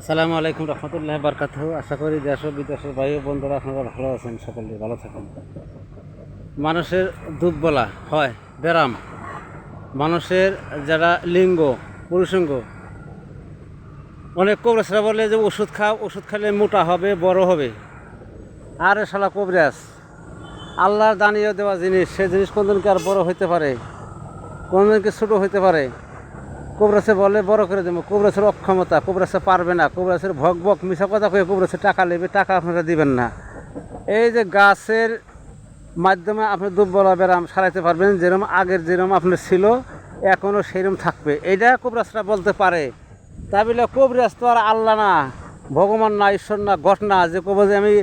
আসসালামু আলাইকুম রহমতুল্লাহ বারকাত আশা করি দেশ ও বিদেশের ও বন্ধুরা আপনারা ভালো আছেন, সকলে ভালো থাকেন। মানুষের দুর্বলা হয় ব্যারাম। মানুষের যারা লিঙ্গ, পুরুষঙ্গ, অনেক কবরেসরা বলে যে ওষুধ খাও, ওষুধ খেলে মোটা হবে, বড় হবে। আরে শালা কবরাস আল্লাহর দানিয়ে দেওয়া জিনিস, সে জিনিস কোনদিনকে আর বড় হইতে পারে? কোনদিনকে ছোটো হইতে পারে? কোবরাসে বলে, বড় করে দেবো, কোবরাসের অক্ষমতা, কোবরাসে পারবে না, কোবরাসের ভক ভক মিশা কথা কয়ে কোবরাসে টাকা নেবে, টাকা আপনারা দিবেন না। এই যে গাছের মাধ্যমে আপনি দুর্বল ব্যারাম সারাইতে পারবেন যেরকম আগের যেরকম আপনার ছিল, এখনও সেরকম থাকবে। এইটা কোবরাসরা বলতে পারে। তা বলে কোবরাস তো আর আল্লাহ না, ভগবান না, ঈশ্বর না ঘটনা যে কব যে আমি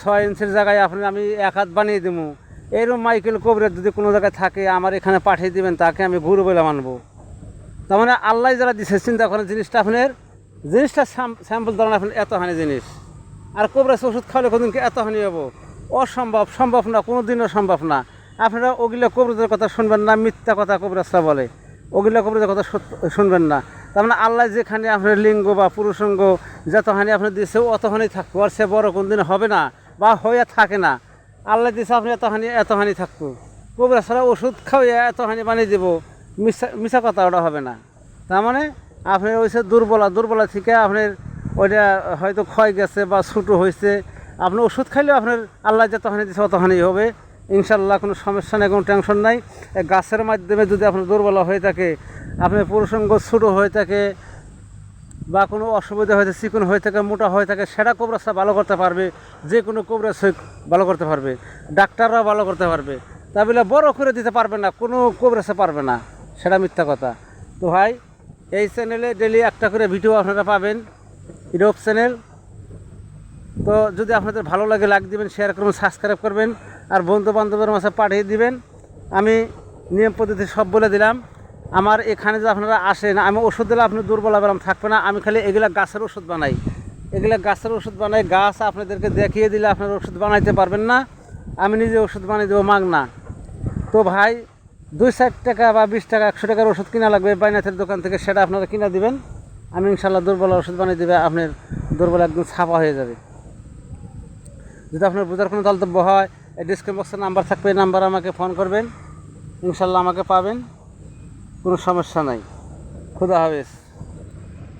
ছয় ইঞ্চির জায়গায় আপনি, আমি এক হাত বানিয়ে দেবো এইরকম মাইকেল কোবরাস যদি কোনো জায়গায় থাকে, আমার এখানে পাঠিয়ে দিবেন, তাকে আমি গুরু বলে মানবো। তার মানে আল্লাহ যারা দিছে, চিন্তা করেন জিনিসটা আপনার, জিনিসটা স্যাম্পল ধরেন আপনার এত হানি জিনিস। আর কোবরাস ওষুধ খাওয়ালে কোনদিনকে এত হানি হব? অসম্ভব, সম্ভব না কোনো দিনও সম্ভব না। আপনারা ওগুলো কবরাজের কথা শুনবেন না, মিথ্যা কথা কবরাজরা বলে। ওগুলো কবরাজের কথা শুনবেন না। তার মানে আল্লাহ যেখানে আপনার লিঙ্গ বা পুরুষঙ্গ যত হানি আপনার দিয়েছে অত হানি থাকব আর সে বড় কোনদিন হবে না বা হয়ে থাকে না। আল্লাহ দিয়েছে আপনি এত হানি এত হানি থাকতো কবরাজরা ওষুধ খাওয়াইয়া এত হানি বানিয়ে দেবো। মিশা মিশা কথা ওটা হবে না। তার মানে আপনার ওইসে দুর্বলা দুর্বলা থেকে আপনার ওইটা হয়তো ক্ষয় গেছে বা ছোটো হয়েছে আপনি ওষুধ খাইলেও আপনার আল্লাহ যত হানি দিচ্ছে অত হানি হবে। ইনশাল্লাহ কোনো সমস্যা নেই, কোনো টেনশন নাই। গাছের মাধ্যমে যদি আপনার দুর্বলা হয়ে থাকে আপনার পুরুষঙ্গ, ছোটো হয়ে থাকে বা কোনো অসুবিধা হয়েছে চিকন হয়ে থাকে, মোটা হয়ে থাকে, সেটা কোবরাসটা ভালো করতে পারবে। যে কোনো কোবরাস ভালো করতে পারবে। ডাক্তাররা ভালো করতে পারবে। তা বলে বড় করে দিতে পারবে না, কোনো কোবরাসে পারবে না। সেটা মিথ্যা কথা। তো ভাই, এই চ্যানেলে ডেলি একটা করে ভিডিও আপনারা পাবেন ইউটিউব চ্যানেল তো যদি আপনাদের ভালো লাগে লাইক দিবেন শেয়ার করবেন সাবস্ক্রাইব করবেন, আর বন্ধু বান্ধবের মাঝে পাঠিয়ে দিবেন। আমি নিয়ম পদ্ধতি সব বলে দিলাম। আমার এখানে যে আপনারা আসেন, আমি ওষুধ দিলে আপনি দুর্বল আবার থাকবে না, আমি খালি এগুলা গাছের ওষুধ বানাই। এগুলা গাছের ওষুধ বানাই, গাছ আপনাদেরকে দেখিয়ে দিলে আপনারা ওষুধ বানাইতে পারবেন না, আমি নিজে ওষুধ বানিয়ে দেবো মাগ না তো ভাই দুই ষাট টাকা বা বিশ টাকা, একশো টাকার ওষুধ কিনা লাগবে বাইনাথের দোকান থেকে, সেটা আপনারা কিনা দিবেন। আমি ইনশাল্লাহ দুর্বল ওষুধ বানিয়ে দেবে, আপনার দুর্বল একদম ছাপা হয়ে যাবে। যদি আপনার বোঝার কোনো দলতব্য হয়, এই ডিসক্রিপ বক্সের নাম্বার থাকবে, এই নাম্বার আমাকে ফোন করবেন। ইনশাল্লাহ আমাকে পাবেন, কোনো সমস্যা নাই। খুদা হাফেজ।